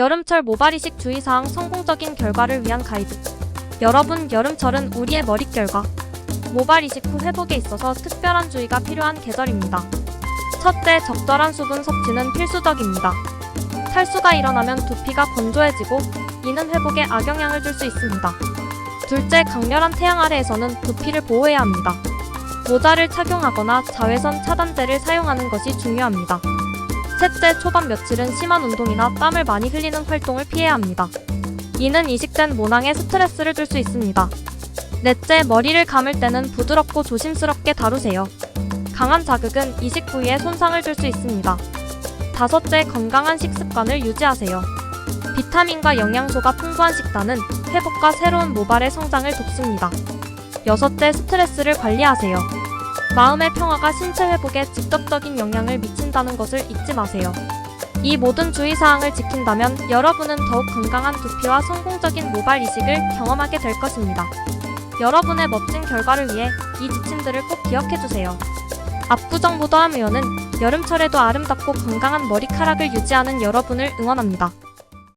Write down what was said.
여름철 모발 이식 주의사항 성공적인 결과를 위한 가이드. 여러분, 여름철은 우리의 머릿결과 모발 이식 후 회복에 있어서 특별한 주의가 필요한 계절입니다. 첫째, 적절한 수분 섭취는 필수적입니다. 탈수가 일어나면 두피가 건조해지고 이는 회복에 악영향을 줄 수 있습니다. 둘째, 강렬한 태양 아래에서는 두피를 보호해야 합니다. 모자를 착용하거나 자외선 차단제를 사용하는 것이 중요합니다. 셋째, 초반 며칠은 심한 운동이나 땀을 많이 흘리는 활동을 피해야 합니다. 이는 이식된 모낭에 스트레스를 줄 수 있습니다. 넷째, 머리를 감을 때는 부드럽고 조심스럽게 다루세요. 강한 자극은 이식 부위에 손상을 줄 수 있습니다. 다섯째, 건강한 식습관을 유지하세요. 비타민과 영양소가 풍부한 식단은 회복과 새로운 모발의 성장을 돕습니다. 여섯째, 스트레스를 관리하세요. 마음의 평화가 신체 회복에 직접적인 영향을 미친다는 것을 잊지 마세요. 이 모든 주의사항을 지킨다면 여러분은 더욱 건강한 두피와 성공적인 모발 이식을 경험하게 될 것입니다. 여러분의 멋진 결과를 위해 이 지침들을 꼭 기억해주세요. 압구정보도함 의원은 여름철에도 아름답고 건강한 머리카락을 유지하는 여러분을 응원합니다.